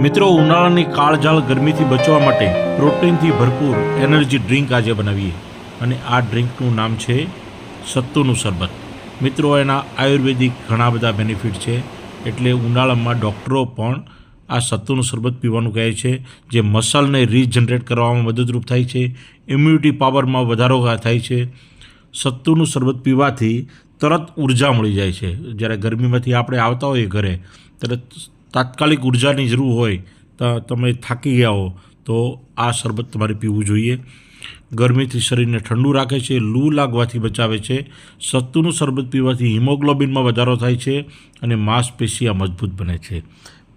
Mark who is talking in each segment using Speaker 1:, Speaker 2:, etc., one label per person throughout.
Speaker 1: મિત્રો, ઉનાળાની કાળઝાળ ગરમીથી બચવા માટે પ્રોટીનથી ભરપૂર એનર્જી ડ્રિંક આજે બનાવીએ. અને આ ડ્રિંકનું નામ છે સત્તુનું શરબત. મિત્રો, એના આયુર્વેદિક ઘણા બધા બેનિફિટ છે. એટલે ઉનાળામાં ડૉક્ટરો પણ આ સત્તુનું શરબત પીવાનું કહે છે, જે મસલને રીજનરેટ કરવામાં મદદરૂપ થાય છે, ઇમ્યુનિટી પાવરમાં વધારો થાય છે. સત્તુનું શરબત પીવાથી તરત ઊર્જા મળી જાય છે. જ્યારે ગરમીમાંથી આપણે આવતા હોઈએ ઘરે ત્યારે તાત્કાલિક ઉર્જાની જરૂર હોય તમે થાકી ગયા હો, તો આ શરબત તમારે પીવું જોઈએ. ગરમીથી શરીરને ઠંડુ રાખે છે, લૂ લાગવાથી બચાવે છે. સત્તુનું શરબત પીવાથી હિમોગ્લોબિનમાં વધારો થાય છે અને માંસપેશિયા મજબૂત બને છે.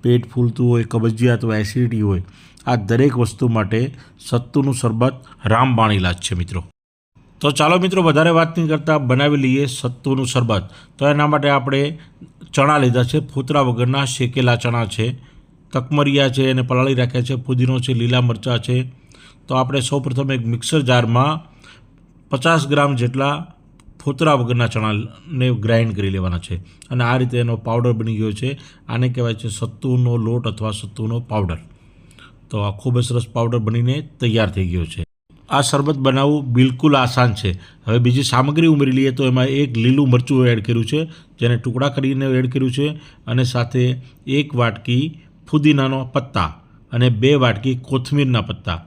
Speaker 1: પેટ ફૂલતું હોય, કબજિયાત હોય, એસિડિટી હોય, આ દરેક વસ્તુ માટે સત્તુનું શરબત રામબાણ ઇલાજ છે મિત્રો. તો ચાલો મિત્રો, વધારે વાત નહીં કરતાં, બનાવી લઈએ સત્તુનું શરબત. તો એના માટે આપણે ચણા લીધા છે, ફૂતરા વગરના શેકેલા ચણા છે, તકમરિયા છે એને પલાળી રાખ્યા છે, પુદીનો છે, લીલા મરચાં છે. તો આપણે સૌપ્રથમ એક મિક્સર જારમાં પચાસ ગ્રામ જેટલા ફોતરા વગરના ચણાને ગ્રાઇન્ડ કરી લેવાના છે. અને આ રીતે એનો પાવડર બની ગયો છે. આને કહેવાય છે સત્તુનો લોટ અથવા સત્તુનો પાવડર. તો આ ખૂબ જ સરસ પાવડર બનીને તૈયાર થઈ ગયો છે. આ શરબત બનાવવું બિલકુલ આસાન છે. હવે બીજી સામગ્રી ઉમેરી લઈએ તો એમાં એક લીલું મરચું એડ કર્યું છે, જેને ટુકડા કરીને એડ કર્યું છે અને સાથે એક વાટકી ફુદીનાનો પત્તા અને બે વાટકી કોથમીરના પત્તા.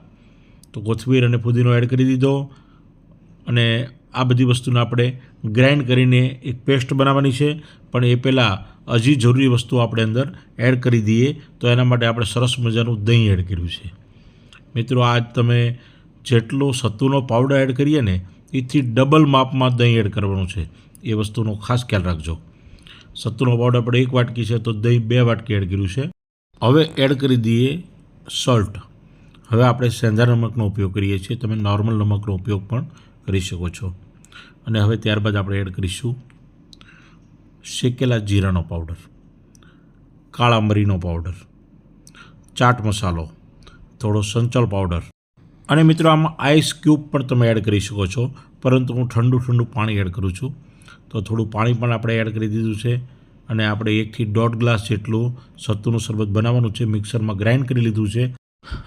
Speaker 1: તો કોથમીર અને ફુદીનો એડ કરી દીધો અને આ બધી વસ્તુને આપણે ગ્રાઇન્ડ કરીને એક પેસ્ટ બનાવવાની છે. પણ એ પહેલાં હજી જરૂરી વસ્તુ આપણે અંદર એડ કરી દઈએ તો એના માટે આપણે સરસ મજાનું દહીં એડ કર્યું છે. મિત્રો, આજ તમે જેટલો સત્તુનો પાવડર એડ કરીએ ને, એથી ડબલ માપમાં દહીં એડ કરવાનું છે. એ વસ્તુનો ખાસ ખ્યાલ રાખજો. સત્તુનો પાવડર આપણે એક વાટકી છે તો દહીં બે વાટકી એડ કર્યું છે. હવે એડ કરી દઈએ સોલ્ટ હવે આપણે સેંધા નમકનો ઉપયોગ કરીએ છીએ. તમે નોર્મલ નમકનો ઉપયોગ પણ કરી શકો છો. અને હવે ત્યારબાદ આપણે એડ કરીશું શેકેલા જીરાનો પાવડર કાળા મરીનો પાવડર ચાટ મસાલો, થોડો સંચળ પાવડર અને મિત્રો, આમાં આઈસ ક્યુબ પણ તમે એડ કરી શકો છો. પરંતુ હું ઠંડુ ઠંડુ પાણી એડ કરું છું. તો થોડું પાણી પણ આપણે એડ કરી દીધું છે અને આપણે એકથી દોઢ ગ્લાસ જેટલું સત્તુનું શરબત બનાવવાનું છે, મિક્સરમાં ગ્રાઇન્ડ કરી લીધું છે.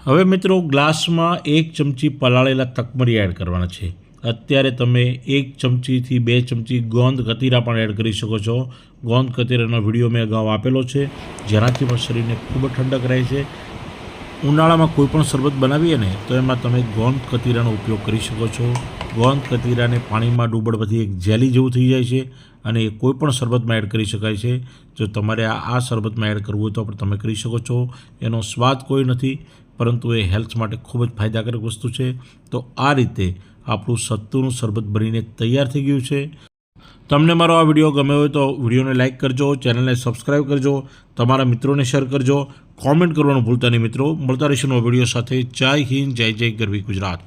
Speaker 1: હવે મિત્રો, ગ્લાસમાં એક ચમચી પલાળેલા તકમરી એડ કરવાના છે. અત્યારે તમે એક ચમચીથી બે ચમચી ગોંદ કતીરા પણ એડ કરી શકો છો. ગોંદ કતીરાનો વીડિયો મેં અગાઉ આપેલો છે. જેનાથી પણ શરીરને ખૂબ ઠંડક રહે છે. ઉનાળામાં કોઈ પણ શરબત બનાવીએ ને, તો એમાં તમે ગોંદ કતીરાનો ઉપયોગ કરી શકો છો. ગોંદ કતીરાને પાણીમાં ડૂબળવાથી એક જેલી જેવું થઈ જાય છે અને એ કોઈ પણ શરબતમાં એડ કરી શકાય છે. જો તમારે આ આ શરબતમાં એડ કરવું હોય તો પણ તમે કરી શકો છો. એનો સ્વાદ કોઈ નથી, પરંતુ એ હેલ્થ માટે ખૂબ જ ફાયદાકારક વસ્તુ છે. તો આ રીતે આપણું સત્તુનું શરબત બનીને તૈયાર થઈ ગયું છે. તમને મારો આ વીડિયો ગમ્યો હોય તો વિડીયોને લાઇક કરજો, ચેનલને સબસ્ક્રાઇબ કરજો, તમારા મિત્રોને શેર કરજો, કોમેન્ટ કરવાનું ભૂલતા નહીં મિત્રો. મળતા રહીશું વીડિયો સાથે. જય હિન્દ, જય જય ગરવી ગુજરાત.